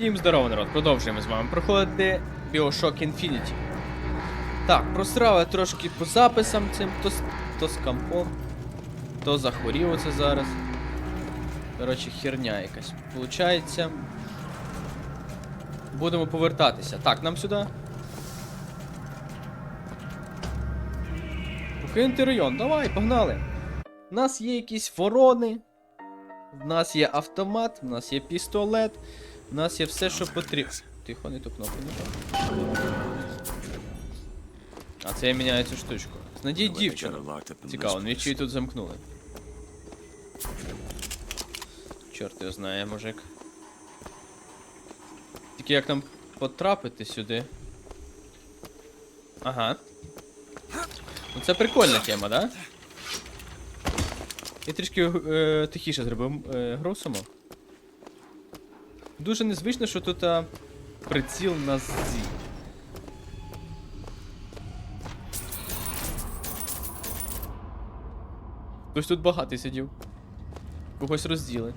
Всім здорово, народ! Продовжуємо з вами проходити Bioshock Infinity. Так, просрали трошки по записам цим, то, то з компом, то захворів оце зараз. Коротше, херня якась. Получається. Будемо повертатися. Так, нам сюди. Покинути район, давай, погнали. У нас є якісь ворони. В нас є автомат, в нас є пістолет, в нас є все, що потрібно. Тихо, не ту кнопку не А це я міняю цю штучку. Знайдіть дівчину. Цікаво, навіщо її тут замкнули. Чорт його знає, мужик. Тільки як нам потрапити сюди? Ага. Ну це прикольна тема, да? Я трішки е, тихіше зробив е, гру саму. Дуже незвично, що тут а, приціл на зі. Хтось тут багатий сидів. Когось розділи.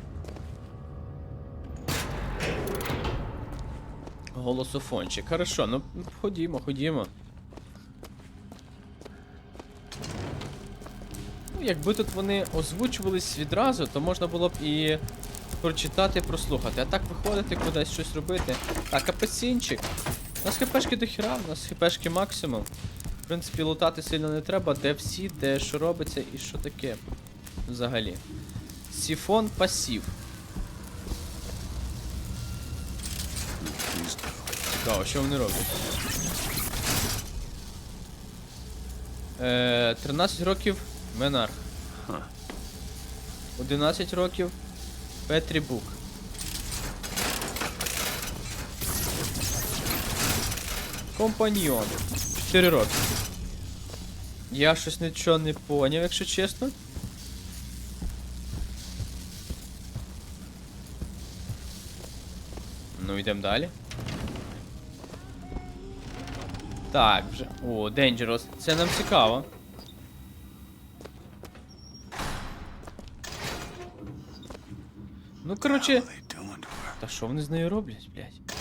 Голософончик. Хорошо, ну ходімо, ходімо. Ну, якби тут вони озвучувались відразу, то можна було б і прочитати, прослухати. А так виходити кудись щось робити. Так, апельсинчик. У нас хпшки до хіра, у нас хпшки максимум. В принципі, лутати сильно не треба, де всі, де що робиться і що таке. Взагалі. Сіфон пасів. Цікаво, що вони роблять? Е, 13 років Менарх. 11 років Петрі Бук. Компаньйон. 4 роки. Я щось нічого не поняв, якщо чесно. Ну, йдемо далі. Так, вже. О, Dangerous. Це нам цікаво. Ну, коротше. Та що вони з нею роблять, блядь?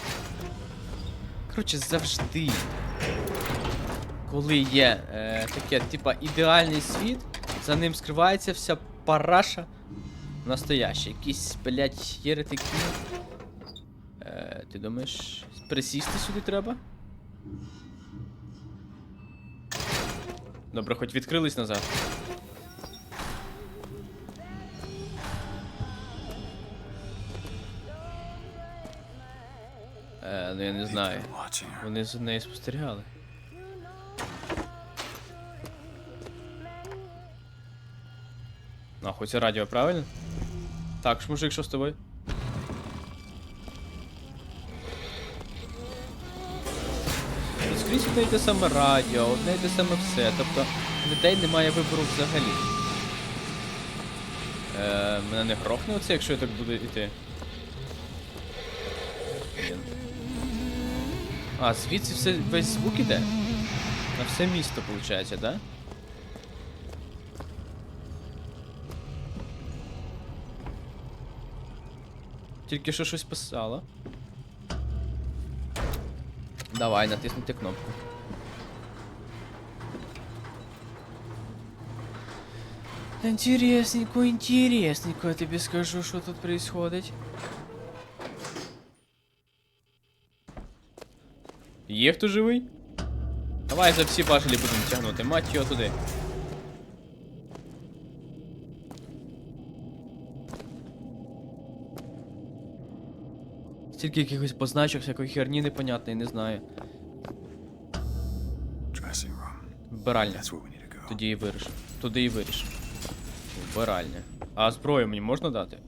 Коротше, завжди. Коли є е, таке, типа, ідеальний світ, за ним скривається вся параша настояща. Якісь, блядь, єретики. Е, ти думаєш, присісти сюди треба? Добре, хоч відкрились назад. Е, ну я не знаю. Вони за нею спостерігали. Нахуй це радіо, правильно? Так, ж мужик, що з тобою? Скрізь одне й те саме радіо, одне й те саме все. Тобто людей немає вибору взагалі. Е, мене не грохне оце, якщо я так буду йти. А, звідси все, весь звук іде? На все місто, виходить, да? Тільки що щось писало. Давай, натиснути кнопку. Интересненько, интересненько, я тобі скажу, що тут происходить. Є хто живий? Давай за всі важелі будемо тягнути, мать його туди. Стільки якихось позначок, всякої херні непонятної, не знаю. Вбиральня. Тоді і вирішив. Туди і вирішив. Вбиральня. А зброю мені можна дати?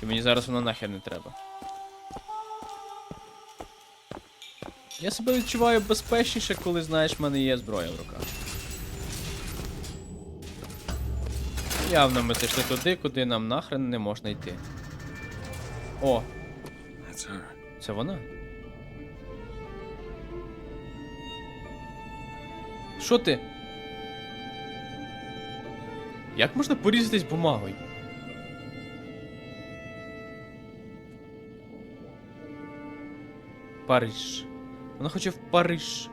Чи мені зараз вона нахер не треба? Я себе відчуваю безпечніше, коли знаєш, в мене є зброя в руках. Явно ми зайшли туди, куди нам нахрен не можна йти. О, це вона? Що ти? Як можна порізатись бумагою? Париж. Вона хоче в Париж.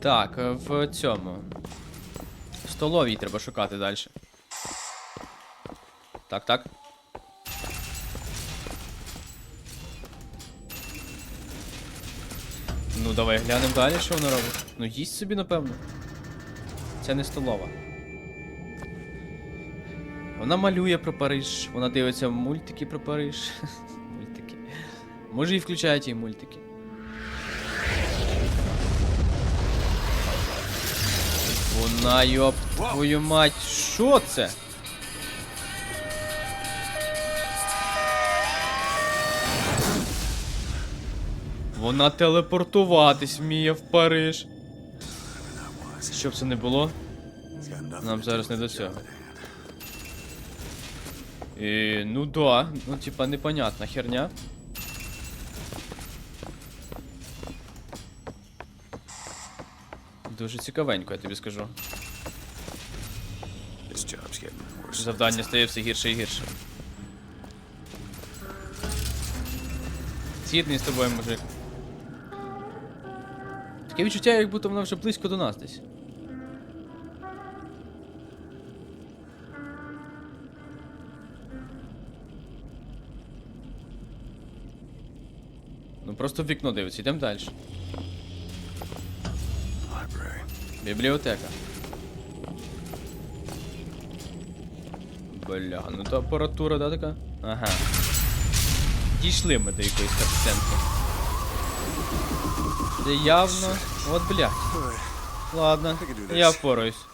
Так, е, в цьому. В столовій треба шукати далі. Так, так. Ну, давай глянемо далі, що вона робить. Ну, їсть собі, напевно. Це не столова. Вона малює про Париж, вона дивиться мультики про Париж. мультики. Може і включає ті мультики. Вона йоп твою мать, що це? Вона телепортуватись вміє в Париж. Щоб це не було, нам зараз не до цього. І, ну да, ну типа непонятна херня. Дуже цікавенько, я тобі скажу. Завдання стає все гірше і гірше. Згідний з тобою, мужик. Таке відчуття, як будто вона вже близько до нас десь. Просто в вікно дивиться, йдемо далі. Бібліотека. Бля, ну то апаратура, да, така? Ага. Дійшли ми до якоїсь катсценки. Це явно. От бля. Ладно, я впораюсь.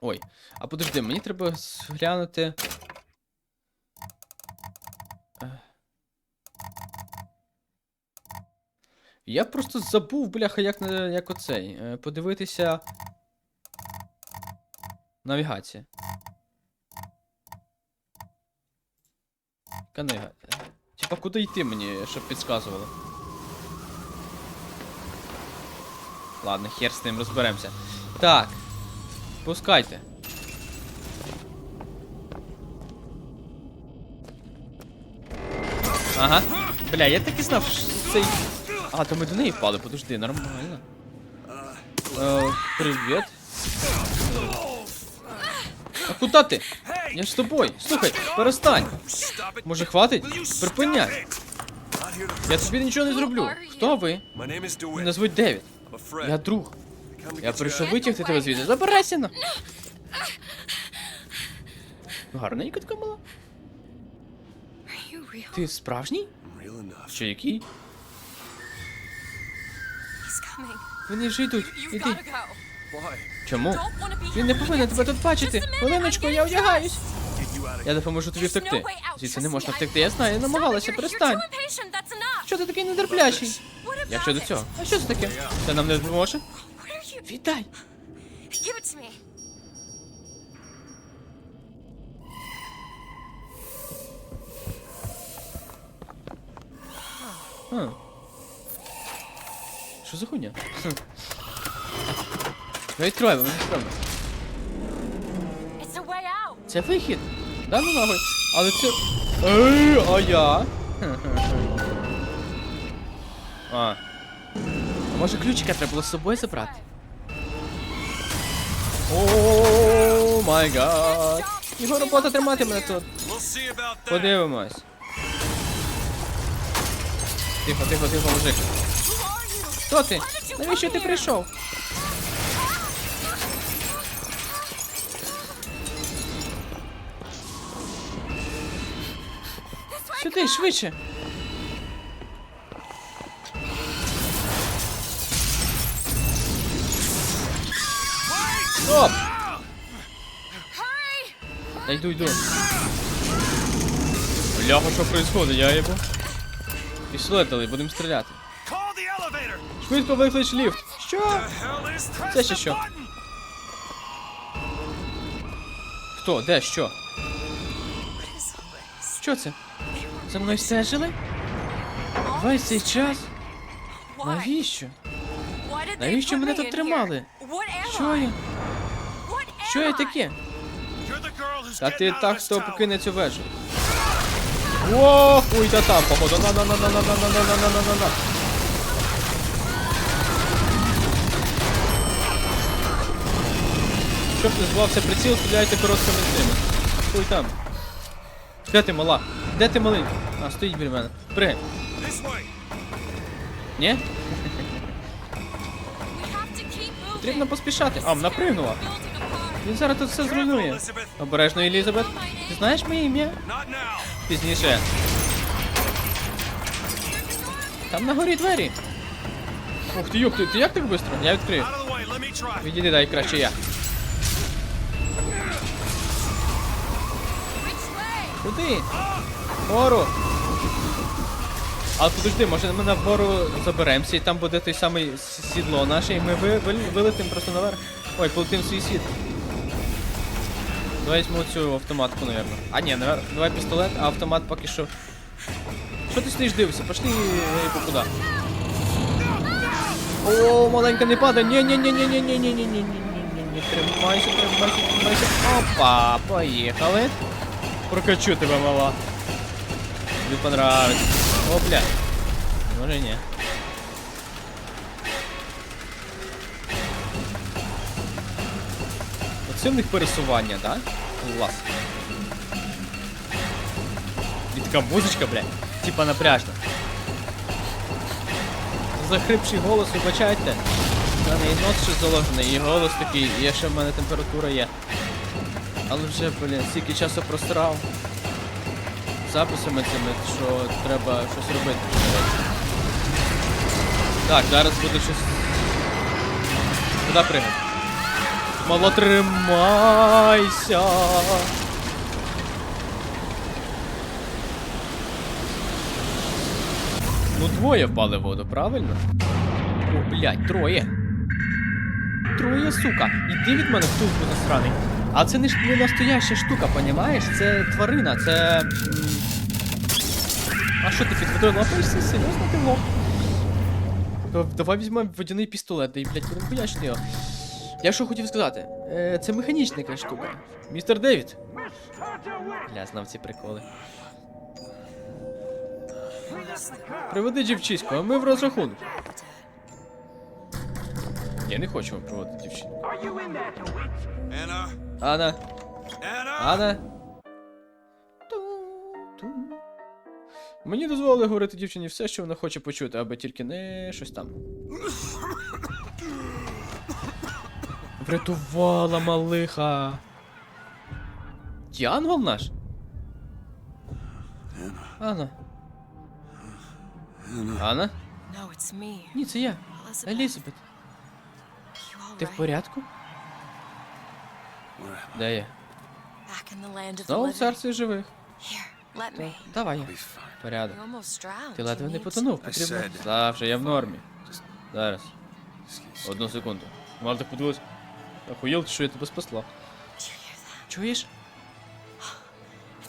Ой, а подожди, мені треба глянути. Я просто забув, бляха, як, як оцей. е, Подивитися. Навігація. Яка навігація? Типа, куди йти мені, щоб підказувало? Ладно, хер з ним розберемося. Так. Пускайте. Ага. Бля, я так і знав, що цей. А, то ми до неї впали, подожди, нормально. Е, привіт. А куди ти? Я ж з тобою. Слухай, перестань. Може хватить? Will Припиняй. Я тобі нічого не зроблю. Name is Мене звуть friend. Я друг. Я прийшов витягти тебе звідси. Забирайся на. Гарненько така real? Ти справжній? Чи який? Вони вже йдуть. Іди. Чому? Він не повинен тебе тут бачити. Хвилиночку, я одягаюсь. Я допоможу тобі втекти. Звідси не можна втекти, я знаю, я намагалася, перестань. Що ти такий недерплячий? What Як щодо цього? А що це таке? Це нам не допоможе? Віддай. А. Що за хуйня? It's a way out. Це вихід. Да ну нахуй. Але це. Ей, а я? А. А може ключика треба було з собою забрати? О май гад. Його робота тримати мене тут. Подивимось. Тихо, тихо, тихо, мужик. Хто ти? Навіщо ти прийшов? Сюди, швидше. Стоп! Та йду, йду. Бляха, що происходить, я їбу. Пістолетали, будемо стріляти. Call. Швидко виклич ліфт. Що? Це ще що? Хто? Де? Що? Що це? За мною стежили? Весь цей час? Навіщо? Навіщо мене тут тримали? Що я? Що я таке? Та ти так, this хто покине цю вежу. Ох, уй, та там, походу. На Щоб не приціл, стріляйте короткими цими. Хуй там. Де ти мала? Де ти малий? А, стоїть біля мене. Way. Ні? Потрібно поспішати. А, напригнула. Він зараз тут все зруйнує. Обережно, Елізабет. Ти знаєш моє ім'я? Пізніше. Там на горі двері. Ух ти, юк, ти, ти як так швидко? Я відкрию. Відійди, дай краще я. Куди? Вгору. А подожди, може ми на вгору заберемося і там буде той самий сідло наше, і ми ви, ви, вилетим просто наверх. Ой, полетим свій світ. Давай візьму цю автоматку, напевно. А ні, навер... давай пістолет, а автомат поки що. Що ти стоїш дивишся? Пошли е, по куди. О, маленька не падай. Ні, ні, ні, ні, ні, ні, ні, ні, ні, ні, ні, ні, тримайся, тримайся, тримайся. Опа, поїхали. Прокачу тебе, мала. Тобі понравится. О, бля. Може ні. Оце в них пересування. Да? Клас. І така музичка, бля. Типа напряжна. Захрипший голос, вибачайте. У мене і нос ще заложений, і голос такий, і ще в мене температура є. Але вже, блін, стільки часу простирав записами цими, що треба щось робити. Так, зараз буде щось. Куди пригати? Мало тримайся. Ну двоє впали в воду, правильно? О, блядь, троє. Троє, сука. Іди від мене в тузку засраний. А це не, ж- не настояща штука, понімаєш? Це тварина, це. А що ти під водою лапаєшся? Серйозно ти лох? Давай візьмемо водяний пістолет, і, блядь, будемо хуячити його. Я що хотів сказати? Е, це механічна якась штука. Містер Девід. Бля, знав ці приколи. Приведи дівчиську, а ми в розрахунку. Я не хочу приводити дівчинку. Anna. Ана, Ана. Мені дозволили говорити дівчині все, що вона хоче почути, аби тільки не щось там. Врятувала малиха. Янгол наш? Анна. Анна? It's me. Ні, це я. Елізабет. Ти в порядку? Де я? Знову в царстві живих. То, давай. Порядок. Ти ледве не потонув, потрібно. Та я в нормі. Зараз. Одну секунду. Мало так подивилась. Охуєл, що я тебе спасла. Чуєш?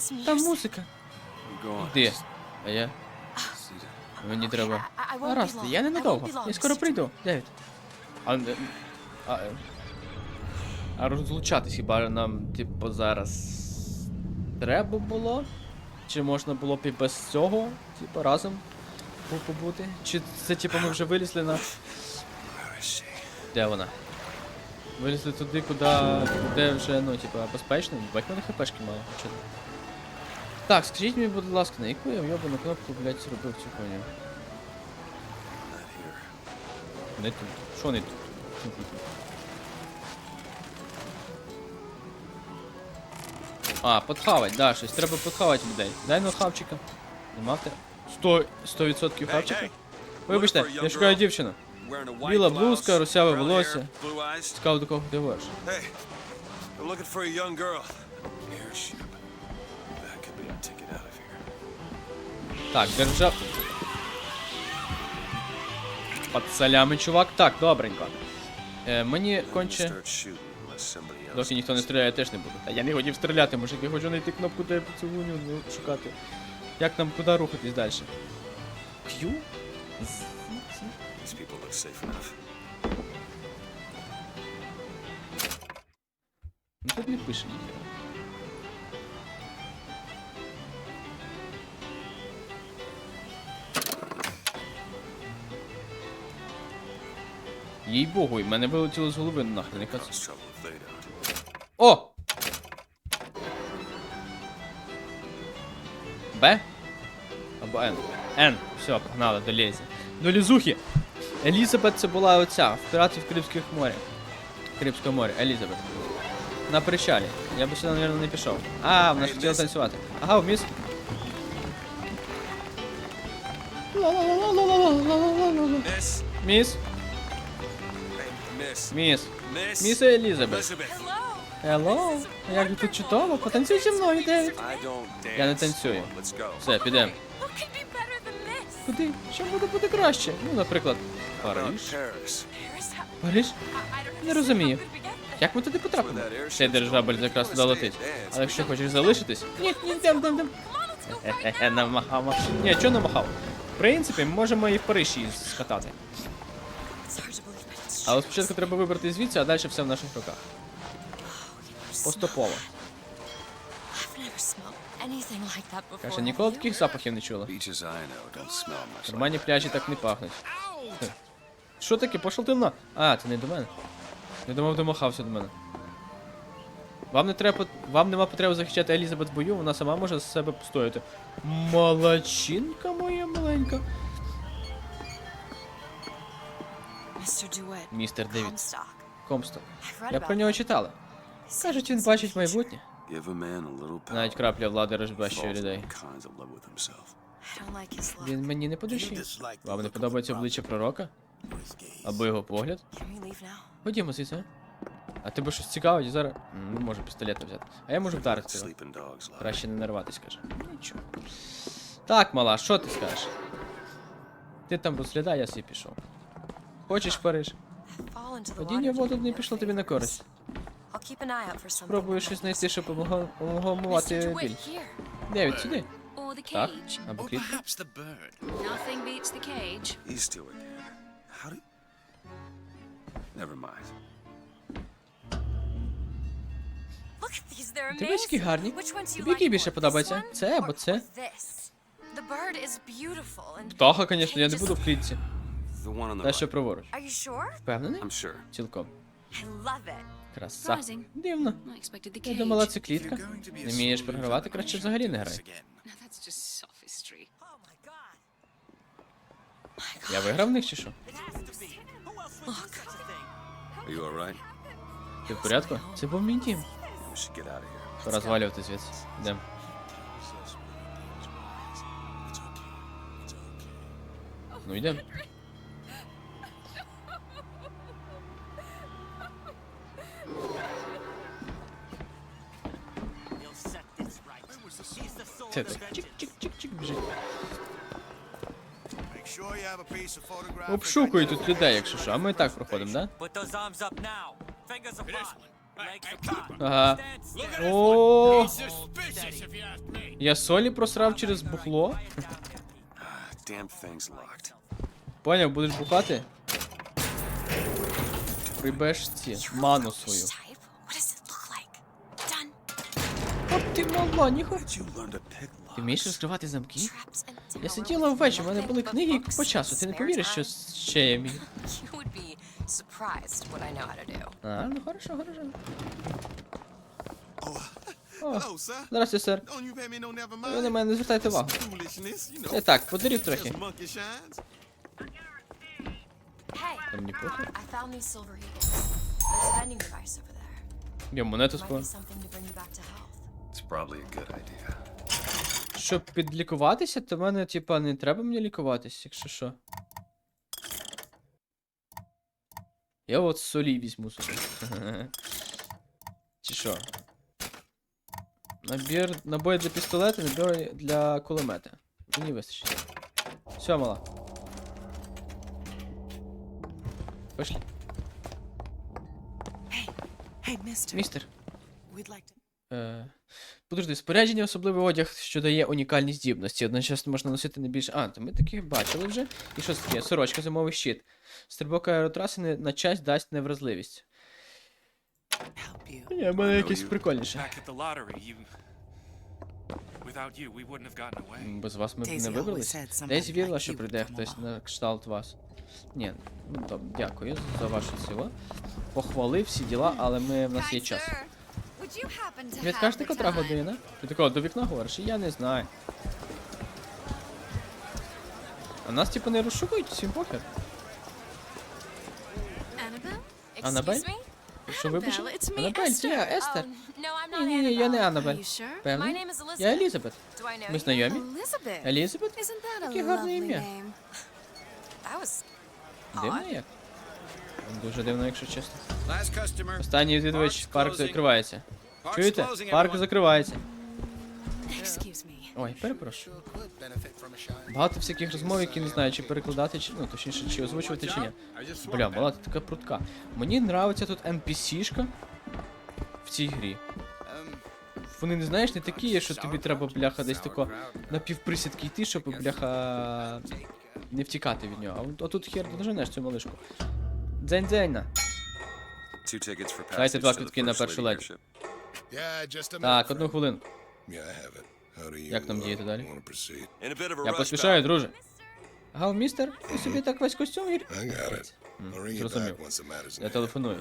Там музика. Іди. А я? Мені треба. Гаразд, я ненадовго. Я скоро прийду. Девід. А, е, а, е а розлучатись хіба нам, типу, зараз треба було? Чи можна було б і без цього, типу, разом побути? Чи це, типу, ми вже вилізли на. Де вона? Вилізли туди, куди, де вже, ну, типа, безпечно. Бать мене хпшки мало. Чи... Так, скажіть мені, будь ласка, на яку я вйобану кнопку, блядь, зробив цю here. Не тут. Що не тут? А, подхавать, да, щось. Треба подхавати людей. Дай ну хавчика. Нема Сто відсотків хавчика. Вибачте, я шукаю дівчину. Біла блузка, русяве волосся. Цікаво, до кого ти. Так, держав. Пацалями, чувак. Так, добренько. Е, мені конче. Доки ніхто не стріляє, я теж не буду. Та я не хотів стріляти, може я хочу знайти кнопку, де цю гуню ну, шукати. Як нам куди рухатись далі? Q? These people look safe enough. Ну тут не пише ніде. Їй богу, і мене вилетіло з голови нахрен, яка це. Cause trouble if they don't. О! Б? Або Н. Н. Все, погнали до Лізі. До Лізухи. Елізабет це була оця, в піратів Карибських моря. Карибського моря, Елізабет. На причалі. Я би сюди, мабуть, не пішов. А, вона ж хотіла танцювати. Ага, в міс. Miss, Міс. Міс. Елізабет. Elizabeth. Hello. Як же тут чудово, потанцюй зі мною, Девід. I don't dance. Я не танцюю. Все, підемо. What could be better than this? Куди? Що буде буде краще? Ну, наприклад, Париж. Paris? Paris? How- Париж? Не розумію. Як ми туди потрапимо? Цей дирижабль якраз туди летить. Але якщо хочеш залишитись. Ні, ні, go right Хе-хе, намахав. Ні, чого намахав? В принципі, ми можемо і в Париж її скатати. Але спочатку треба вибрати звідси, а далі все в наших руках. Поступово. Каже, ніколи таких запахів не чула. Нормальні пляжі так не пахнуть. Що таке? Пошов ти на. А, це не до мене. Я думав, домахався до мене. Вам не треба. Вам нема потреби захищати Елізабет в бою, вона сама може за себе постояти. Молодчинка моя маленька. Містер Девід Комсток. Я про нього читала. Кажуть, він бачить майбутнє. Навіть крапля влади falls розбещує людей. Він мені не по душі. Вам не подобається обличчя пророка? Або його погляд? Ходімо звідси. а? А тебе щось цікавить зараз? Не можу пістолета взяти. А я можу вдарити. lie. Краще не нарватись, каже. Нічого. Так, мала, що ти скажеш? Ти там розглядай, я собі пішов. Хочеш в Париж? Падіння воду не пішло тобі на користь. Спробую щось знайти, що помогло помогло вмивати Mr. біль. Девід, сюди. Так, або клітку. Never mind. They're Дивись, які гарні. Тобі який більше подобається? Це або це? Птаха, звісно, я не буду в клітці. The one on the Та що праворуч. Are you sure? Впевнений? I'm sure. Цілком. I love it. Краса. Surprising. Дивно. I expected the Я cage. думала, це клітка. Не вмієш програвати, краще you взагалі не грай. Now that's just sophistry. Oh my god. Я виграв в них чи що? Are you? Ти в порядку? Це був мій дім. We should get out of here. Пора звалювати звідси. Йдем. Ну йдем. Це так. Чик-чик-чик-чик біжить. Обшукуй тут людей, якщо що, а ми і так проходимо, да? Ага. О, я солі просрав через бухло. Поняв, будеш бухати? Прибеш ці ману свою. Ти мала, locks? Ти вмієш розкривати замки? Я сиділа ввечері, в мене були книги купа часу. Ти не повіриш, що ще я міг. You would be surprised what I know how to do. А, ну хорошо, хорошо. Oh. Здрасте, сер. Ви на мене не звертайте увагу. Know. так, подурів трохи. Just monkey shines. Hey, Та мені похуй. Я монету Might probably a good idea. Щоб підлікуватися, то в мене, типа, не треба мені лікуватись, якщо що. Я от солі візьму собі. Чи що? Набір. Набої для пістолета, набір для кулемета. Мені вистачить. Все, мала. Пошли. Hey, mister. Містер. We'd like to. Е, Подожди, спорядження особливий одяг, що дає унікальні здібності. Одночасно можна носити не більше. А, то ми таких бачили вже. І що це таке? Сорочка, зимовий щит. Стрибок аеротраси не- на часть дасть невразливість. Ні, в мене якісь прикольніше. Без вас ми б не somebody Десь вірила, що прийде хтось на кшталт вас. Ні, ну добре, дякую за вашу силу. Похвалив всі діла, але ми в нас є час. The котра година? Ти такого до вікна говориш? Я не знаю. А нас типу не розшукують, всім похер. Me? Що me, Анабель, це я. Естер. Ні, ні, ні, я не Анабель. Певний? Я Елізабет. Ми знайомі? Елізабет? Яке гарне ім'я. Дивно як? Дуже дивно, якщо чесно. Останній відвідувач, Park's парк закривається. Park's Чуєте? Парк закривається. Ой, перепрошую. Багато всяких розмов, які не знаю, чи перекладати, чи ну точніше, чи озвучувати, чи ні. Бля, мала ти така прутка. Мені нравиться тут NPC-шка в цій грі. Вони не знаєш, не такі що тобі треба, бляха, десь тако на півприсідки йти, щоб, бляха, не втікати від нього. А отут хер доженеш цю малишку. Tickets for Дайте два квитки на першу леді. Airship. Yeah, just a Так, одну хвилинку. Yeah, I have it. How do you, Як нам uh, діяти далі? wanna proceed? In a bit of a Я поспішаю, друже. Гал, містер, ти собі так весь костюм гір. Зрозумів. Я телефоную.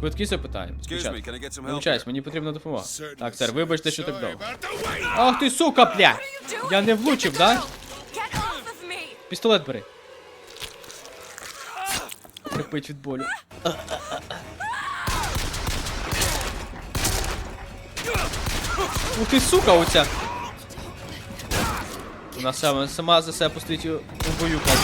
Квитки запитаємо. Спочатку. Вибачаюсь, мені потрібна допомога. Так, сер, вибачте, що так довго. Ах ти сука, бля! Я не влучив, да? Пістолет бери. Крепить від болю. Ух ти, сука, оця! Вона сама, сама за себе постоїть у, у бою, каже.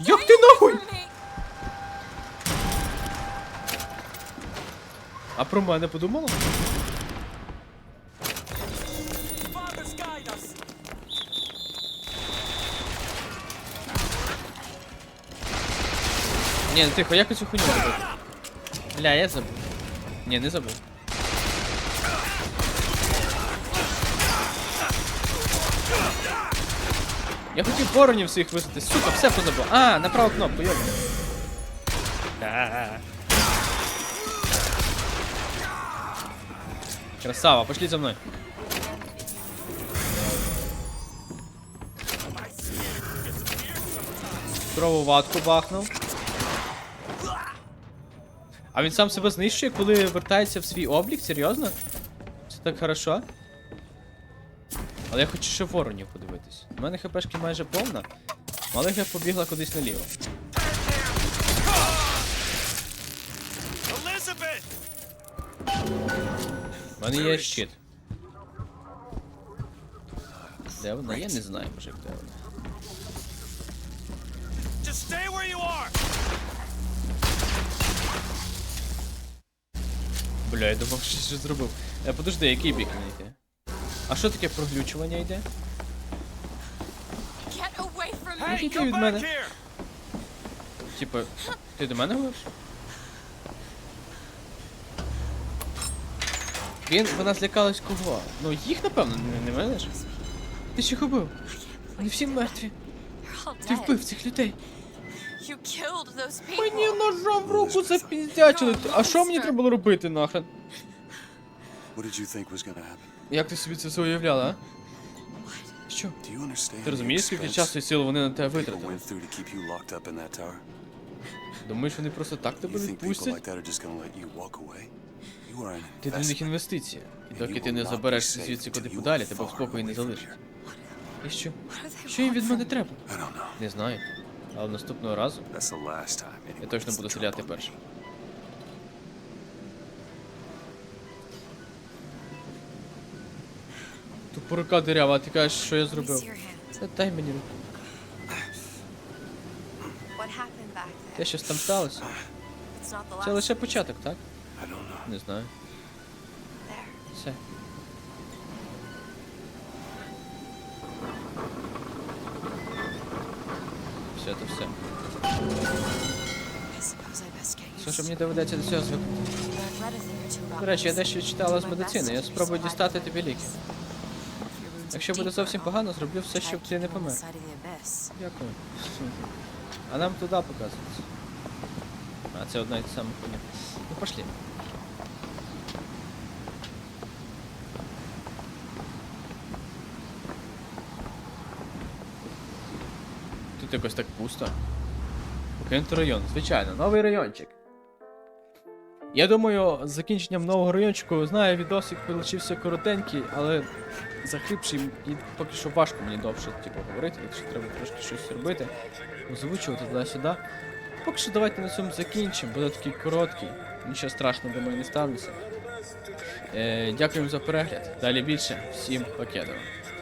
Як ти нахуй? А про мене подумала? Ні, ну тихо, як цю хуйню робити? Бля, я забув. Ні, не забув. Я хотів воронів своїх висити. Сука, все позабув. А, на праву кнопку, йоба. Красава, пошли за мной. Крову ватку бахнув. А він сам себе знищує, коли вертається в свій облік? Серйозно? Це так хорошо? Але я хочу ще воронів подивитись. У мене хпшки майже повна. Малиха побігла кудись наліво. У мене є щит. Де вона? Я не знаю, мужик, де вона. Бля, я думав, що щось зробив. Е, подожди, який бік мені йти? А що таке проглючування йде? Get away from me. Hey, come від back мене. here! Типа, ти до мене говориш? Він, вона злякалась кого? Ну їх напевно, не, не мене ж? Ти що убив? Вони всі мертві. All Ти dead. вбив цих людей. You killed those people. Мені ножом в руку запіздячили. А що мені треба було робити нахрен? What did you think was gonna happen? Як ти собі це все уявляла, а? Що? Do you understand? Ти розумієш, скільки часу і сил вони на тебе витратили? went through to keep you locked up in that tower? Думаєш, вони просто так тебе відпустять? Ти для них інвестиція. І доки ти не заберешся звідси куди подалі, тебе в спокої не away залишать. І що? Що їм від мене треба? Не знаю. Але наступного разу я точно буду стріляти першим. Тупо рука дирява, а ти кажеш, що я зробив. Та дай мені руку. Те щось там сталося. Це лише початок, так? Не знаю. То все. Used мені доведеться до цього звикнути. До речі, я дещо читала з медицини. Я спробую дістати тобі ліки. Якщо буде зовсім погано, зроблю все, щоб ти не помер. Дякую. А нам туди показується. А, це одна і та сама хуйня. Ну пошли. Тут якось так пусто. Покинути район, звичайно, новий райончик. Я думаю, з закінченням нового райончику знаю, відосик вийшовся коротенький, але захрипший і поки що важко мені довше типу, говорити, якщо треба трошки щось робити, озвучувати туди-сюди. Поки що давайте на цьому закінчимо, буде такий короткий, нічого страшного думаю не станеться. Е, дякуємо за перегляд. Далі більше. Всім покедова.